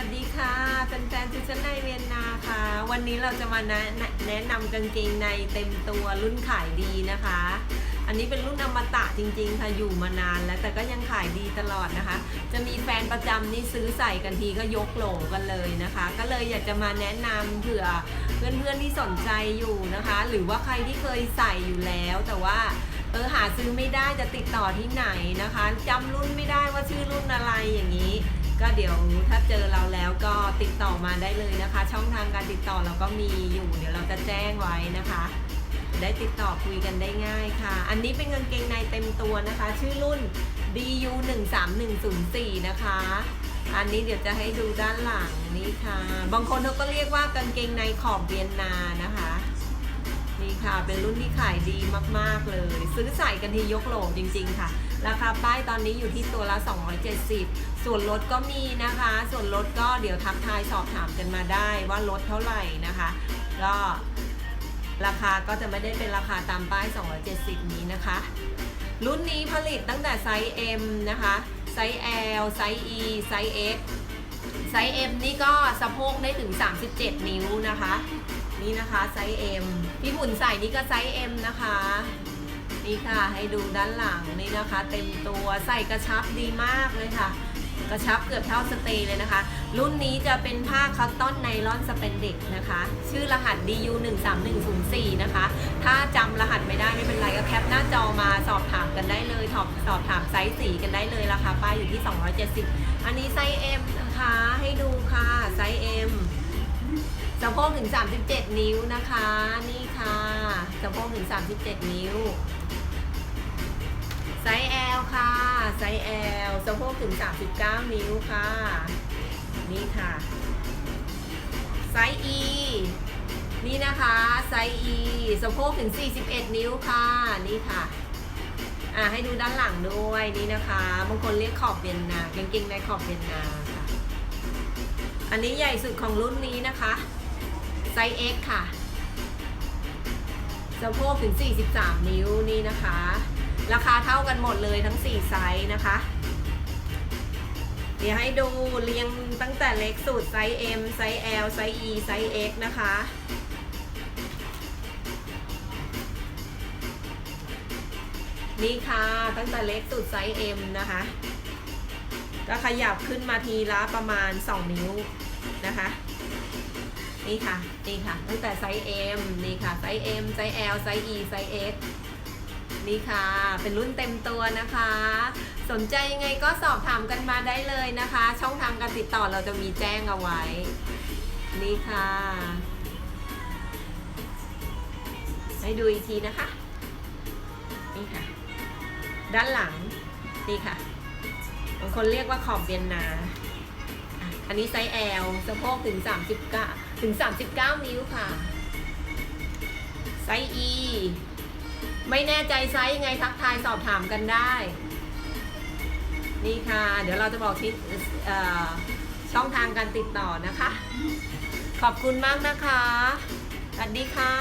วัสดีค่ะแฟนๆชุดชั้นในเวียนนาค่ะ วันนี้เราจะมาแนะแนะนำกางเกงในเต็มตัวรุ่นขายดีนะคะ อันนี้เป็นรุ่นอมตะจริงๆค่ะอยู่มานานแล้วแต่ก็ยังขายดีตลอดนะคะ จะมีแฟนประจำนี่ซื้อใส่กันทีก็ยกโหลกันเลยนะคะ ก็เลยอยากจะมาแนะนำเผื่อเพื่อนๆที่สนใจอยู่นะคะ หรือว่าใครที่เคยใส่อยู่แล้วแต่ว่าเออหาซื้อไม่ได้จะติดต่อที่ไหนนะคะจำรุ่นไม่ได้ว่าชื่อรุ่นอะไรอย่างนี้ ก็เดี๋ยวถ้าเจอเราแล้วก็ติดต่อมาได้เลยนะคะ ช่องทางการติดต่อเราก็มีอยู่ เดี๋ยวเราจะแจ้งไว้นะคะ ได้ติดต่อคุยกันได้ง่ายค่ะ อันนี้เป็นกางเกงในเต็มตัวนะคะ ชื่อรุ่น DU 1 3 1 0 4นะคะ อันนี้เดี๋ยวจะให้ดูด้านหลังนี่ค่ะ บางคนเขาก็เรียกว่ากางเกงในขอบเวียนนานะคะนี่ค่ะเป็นรุ่นที่ขายดีมากๆเลย ซื้อใส่กันทียกโหลจริง ๆ ค่ะ ราคาป้ายตอนนี้อยู่ที่ตัวละ 270 ส่วนลดก็มีนะคะ ส่วนลดก็เดี๋ยวทักทายสอบถามกันมาได้ว่าลดเท่าไหร่นะคะก็ราคาก็จะไม่ได้เป็นราคาตามป้าย 270 นี้นะคะ รุ่นนี้ผลิตตั้งแต่ไซส์ M นะคะ ไซส์ L ไซส์ E ไซส์ X ไซส์ M นี่ก็สะโพกได้ถึง 37 นิ้วนะคะ นี่นะคะไซส์ M พี่หมุนใส่นี่ก็ไซส์ M นะคะ นี่ค่ะให้ดูด้านหลังนี่นะคะ เต็มตัวใส่กระชับดีมากเลยค่ะ กระชับเกือบเท่าสเตย์เลยนะคะ รุ่นนี้จะเป็นผ้าคัตตอนไนลอนสเปนเด็กนะคะ ชื่อรหัส DU 1 3 1 0 4นะคะ ถ้าจำรหัสไม่ได้ไม่เป็นไรก็แคปหน้าจอมาสอบถามกันได้เลยสอบสอบถามไซส์สีกันได้เลยราคาป้ายอยู่ที่ 270 อันนี้ไซส์ M นะคะ ให้ดูค่ะไซส์ M สะโพกถึง 37 นิ้วนะคะ นี่ค่ะสะโพกถึง 37 นิ้วไซส์ L ค่ะไซส์ L สะโพกถึง 39 นิ้วค่ะ นี่ค่ะไซส์ E นี่นะคะไซส์ E สะโพกถึง 41 นิ้วค่ะนี่ค่ะอ่าให้ดูด้านหลังด้วยนี่นะคะบางคนเรียกขอบเวียนนากางเกงในขอบเวียนนาค่ะ อันนี้ใหญ่สุดของรุ่นนี้นะคะ ซส์ X ค่ะสะโพกถึง 43 นิ้วนี่นะคะ ราคาเท่ากันหมดเลยทั้ง 4 ไซส์นะคะ เดี๋ยวให้ดูเรียงตั้งแต่เล็กสุดไซส์ M ไซส์ L ไซส์ E ไซส์ X นะคะ นี่ค่ะตั้งแต่เล็กสุดไซส์ M นะคะ ก็ขยับขึ้นมาทีละประมาณ 2 นิ้วนะคะ นี่ค่ะ นี่ค่ะ ตั้งแต่ไซส์ M นี่ค่ะ ไซส์ M ไซส์ L ไซส์ E ไซส์ X นี่ค่ะ เป็นรุ่นเต็มตัวนะคะ สนใจยังไงก็สอบถามกันมาได้เลยนะคะ ช่องทางการติดต่อเราจะมีแจ้งเอาไว้ นี่ค่ะ ให้ดูอีกทีนะคะ นี่ค่ะ ด้านหลัง นี่ค่ะ บางคนเรียกว่าขอบเวียนนา อันนี้ไซส์ L สะโพกถึง 39 ถึง 39 นิ้วค่ะ ไซส์ E ไม่แน่ใจไซส์ยังไงทักทายสอบถามกันได้ นี่ค่ะ เดี๋ยวเราจะบอกทิศช่องทางการติดต่อนะคะ ขอบคุณมากนะคะ สวัสดีค่ะ